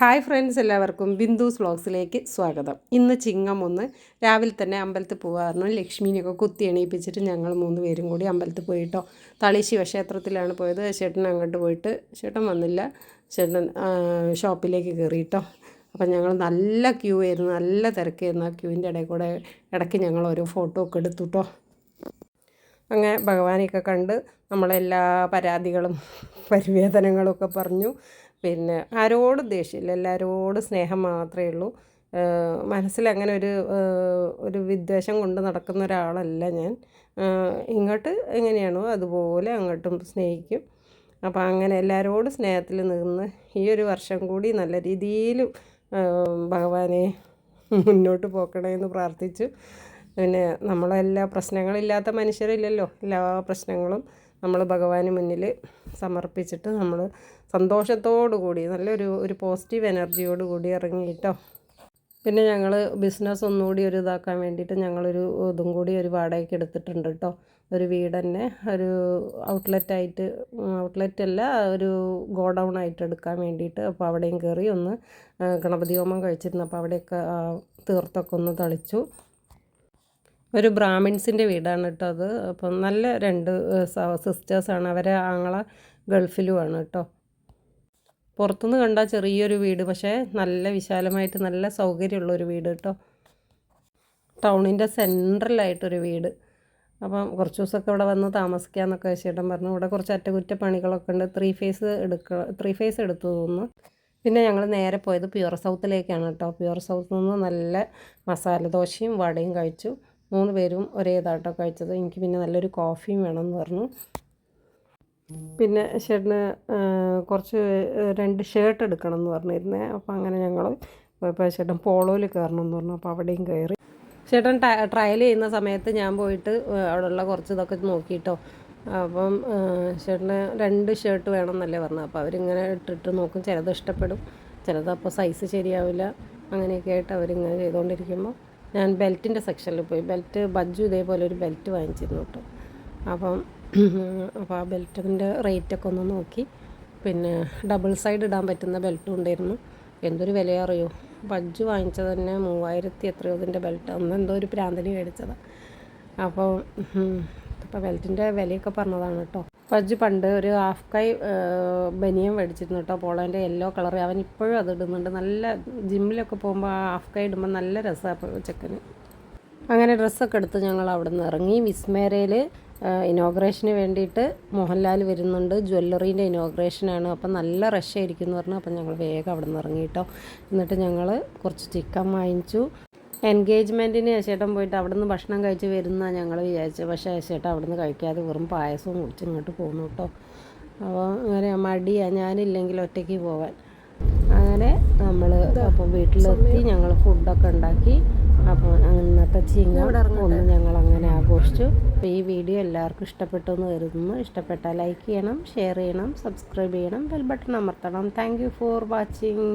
Hi friends എല്ലാവർക്കും ബിന്ദുസ് വ്ളോഗ്സിലേക്ക് സ്വാഗതം. ഇന്ന് ചിങ്ങം ഒന്ന്. രാവിലെ തന്നെ അമ്പലത്തിൽ പോകാറുണ്ട് ലക്ഷ്മീനെയൊക്കെ കുത്തി എണീപ്പിച്ചിട്ട് ഞങ്ങൾ മൂന്ന് പേരും കൂടി അമ്പലത്തിൽ പോയിട്ടോ. തളി ശിവക്ഷേത്രത്തിലാണ് പോയത്. ചേട്ടൻ അങ്ങോട്ട് പോയിട്ട് ചേട്ടൻ വന്നില്ല. ചേട്ടൻ ഷോപ്പിലേക്ക് കയറിയിട്ടോ. അപ്പം ഞങ്ങൾ നല്ല ക്യൂ ആയിരുന്നു. നല്ല തിരക്കായിരുന്നു. ആ ക്യൂവിന്റെ ഇടയിൽ കൂടെ ഇടയ്ക്ക് ഞങ്ങൾ ഓരോ ഫോട്ടോ ഒക്കെ എടുത്തു കേട്ടോ അങ്ങനെ ഭഗവാനെയൊക്കെ കണ്ട് നമ്മളെല്ലാ പരാതികളും പരിവേദനങ്ങളും ഒക്കെ പറഞ്ഞു. പിന്നെ ആരോടും ദേഷ്യമില്ല. എല്ലാവരോടും സ്നേഹം മാത്രമേ ഉള്ളൂ. മനസ്സിൽ അങ്ങനെ ഒരു ഒരു വിദ്വേഷം കൊണ്ട് നടക്കുന്ന ഒരാളല്ല ഞാൻ. ഇങ്ങോട്ട് എങ്ങനെയാണോ അതുപോലെ അങ്ങോട്ടും സ്നേഹിക്കും. അപ്പോൾ അങ്ങനെ എല്ലാവരോടും സ്നേഹത്തിൽ നിന്ന് ഈ ഒരു വർഷം കൂടി നല്ല രീതിയിൽ ഭഗവാനെ മുന്നോട്ട് പോക്കണേ എന്ന് പ്രാർത്ഥിച്ചു. പിന്നെ നമ്മളെല്ലാ പ്രശ്നങ്ങളില്ലാത്ത മനുഷ്യരില്ലല്ലോ. എല്ലാ പ്രശ്നങ്ങളും നമ്മൾ ഭഗവാന് മുന്നിൽ സമർപ്പിച്ചിട്ട് നമ്മൾ സന്തോഷത്തോടു കൂടി നല്ലൊരു ഒരു പോസിറ്റീവ് എനർജിയോട് കൂടി ഇറങ്ങിയിട്ടോ പിന്നെ ഞങ്ങൾ ബിസിനസ് ഒന്നുകൂടി ഒരു ഇതാക്കാൻ വേണ്ടിയിട്ട് ഞങ്ങളൊരു ഇതും കൂടി ഒരു വാടകയ്ക്ക് എടുത്തിട്ടുണ്ട് കേട്ടോ ഒരു വീട് തന്നെ ഒരു ഔട്ട്ലെറ്റ് ആയിട്ട് ഔട്ട്ലെറ്റ് അല്ല ഒരു ഗോഡൗൺ ആയിട്ട് എടുക്കാൻ വേണ്ടിയിട്ട് അപ്പോൾ അവിടെയും കയറി ഒന്ന് ഗണപതി ഹോമം കഴിച്ചിരുന്നു. അപ്പോൾ അവിടെയൊക്കെ തീർത്തൊക്കെ ഒന്ന് തളിച്ചു. ഒരു ബ്രാഹ്മിൻസിന്റെ വീടാണ് കേട്ടോ അത്. അപ്പം നല്ല രണ്ട് സിസ്റ്റേഴ്സാണ്. അവരെ ആങ്ങള ഗൾഫിലുമാണ് കേട്ടോ. പുറത്തുനിന്ന് കണ്ടാൽ ചെറിയൊരു വീട് പക്ഷേ നല്ല വിശാലമായിട്ട് നല്ല സൗകര്യമുള്ള ഒരു വീട് കേട്ടോ. ടൗണിന്റെ സെൻട്രലായിട്ടൊരു വീട്. അപ്പം കുറച്ച് ദിവസമൊക്കെ ഇവിടെ വന്ന് താമസിക്കാമെന്നൊക്കെ ചേട്ടൻ പറഞ്ഞു. ഇവിടെ കുറച്ച് അറ്റകുറ്റപ്പണികളൊക്കെ ഉണ്ട്. ത്രീ ഫേസ് എടുക്ക ത്രീ ഫേസ് എടുത്തു തോന്നുന്നു. പിന്നെ ഞങ്ങൾ നേരെ പോയത് പ്യുവർ സൗത്തിലേക്കാണ് കേട്ടോ. പ്യുവർ സൗത്തിൽ നിന്ന് നല്ല മസാല ദോശയും വടയും കഴിച്ചു. മൂന്ന് പേരും ഒരേ ഇതാട്ടോ കഴിച്ചത്. എനിക്ക് പിന്നെ നല്ലൊരു കോഫിയും വേണമെന്ന് പറഞ്ഞു. പിന്നെ ചേട്ടന് കുറച്ച് രണ്ട് ഷർട്ട് എടുക്കണം എന്ന് പറഞ്ഞിരുന്നേ. അപ്പോൾ അങ്ങനെ ഞങ്ങൾ പോയപ്പോൾ ചേട്ടൻ പോളോയിൽ കയറണം എന്ന് പറഞ്ഞു. അപ്പോൾ അവിടെയും കയറി. ചേട്ടൻ ട്രയൽ ചെയ്യുന്ന സമയത്ത് ഞാൻ പോയിട്ട് അവിടെയുള്ള കുറച്ച് ഇതൊക്കെ നോക്കിയിട്ടോ അപ്പം ചേട്ടന് രണ്ട് ഷർട്ട് വേണം എന്നല്ലേ പറഞ്ഞു അപ്പോൾ അവരിങ്ങനെ ഇട്ടിട്ട് നോക്കും. ചിലത് ഇഷ്ടപ്പെടും. ചിലത് അപ്പോൾ സൈസ് ശരിയാവില്ല. അങ്ങനെയൊക്കെ ആയിട്ട് അവരിങ്ങനെ ചെയ്തുകൊണ്ടിരിക്കുമ്പോൾ ഞാൻ ബെൽറ്റിന്റെ സെക്ഷനിൽ പോയി. ബെൽറ്റ് ബജ്ജു ഇതേപോലെ ഒരു ബെൽറ്റ് വാങ്ങിച്ചിരുന്നു കേട്ടോ. അപ്പം അപ്പോൾ ആ ബെൽറ്റിന്റെ റേറ്റൊക്കെ ഒന്ന് നോക്കി. പിന്നെ ഡബിൾ സൈഡ് ഇടാൻ പറ്റുന്ന ബെൽറ്റും ഉണ്ടായിരുന്നു. എന്തൊരു വില അറിയോ ബജ്ജു വാങ്ങിച്ചത് തന്നെ മൂവായിരത്തി എത്രയോ ഇതിന്റെ ബെൽറ്റ്. അന്ന് എന്തോ ഒരു പ്രാന്തനി മേടിച്ചതാണ് അപ്പോൾ അപ്പോൾ ബെൽറ്റിന്റെ വിലയൊക്കെ പറഞ്ഞതാണ് കേട്ടോ. ബജ്ജ് പണ്ട് ഒരു ഹാഫ് കൈ ബനിയൻ മേടിച്ചിരുന്നു കേട്ടോ പോളോന്റെ യെല്ലോ കളർ അവൻ ഇപ്പോഴും അത് ഇടുന്നുണ്ട്. നല്ല ജിമ്മിലൊക്കെ പോകുമ്പോൾ ആ ഹാഫ് കൈ ഇടുമ്പോൾ നല്ല രസമാണ് ചെക്കന്. അങ്ങനെ ഡ്രസ്സൊക്കെ എടുത്ത് ഞങ്ങൾ അവിടെ നിന്ന് ഇറങ്ങി വിസ്മേരയിൽ ഇനോഗ്രേഷന് വേണ്ടിയിട്ട് മോഹൻലാൽ വരുന്നുണ്ട്. ജ്വല്ലറീന്റെ ഇനോഗ്രേഷനാണ് അപ്പം നല്ല റഷ് ആയിരിക്കും എന്ന് പറഞ്ഞു അപ്പം ഞങ്ങൾ വേഗം അവിടെ നിന്ന് ഇറങ്ങി കേട്ടോ. എന്നിട്ട് ഞങ്ങൾ കുറച്ച് ചിക്കൻ വാങ്ങിച്ചു. എൻഗേജ്മെന്റിന് ചേട്ടൻ പോയിട്ട് അവിടെ നിന്ന് ഭക്ഷണം കഴിച്ച് വരുന്നതാണ് ഞങ്ങൾ വിചാരിച്ചത്. പക്ഷേ ചേട്ടൻ അവിടെ നിന്ന് കഴിക്കാതെ വെറും പായസവും കുടിച്ച് ഇങ്ങോട്ട് പോന്നു കേട്ടോ. അപ്പോൾ അങ്ങനെ മടിയാണ് ഞാനില്ലെങ്കിൽ ഒറ്റയ്ക്ക് പോവാൻ. അങ്ങനെ നമ്മൾ അപ്പോൾ വീട്ടിലെത്തി ഞങ്ങൾ ഫുഡൊക്കെ ഉണ്ടാക്കി. അപ്പോൾ ഇന്നത്തെ ചിങ്ങ ഒന്ന് ഞങ്ങൾ അങ്ങനെ ആഘോഷിച്ചു. അപ്പോൾ ഈ വീഡിയോ എല്ലാവർക്കും ഇഷ്ടപ്പെട്ടു എന്ന് കരുതുന്നു. ഇഷ്ടപ്പെട്ടാൽ ലൈക്ക് ചെയ്യണം ഷെയർ ചെയ്യണം സബ്സ്ക്രൈബ് ചെയ്യണം bell button അമർത്തണം. Thank you for watching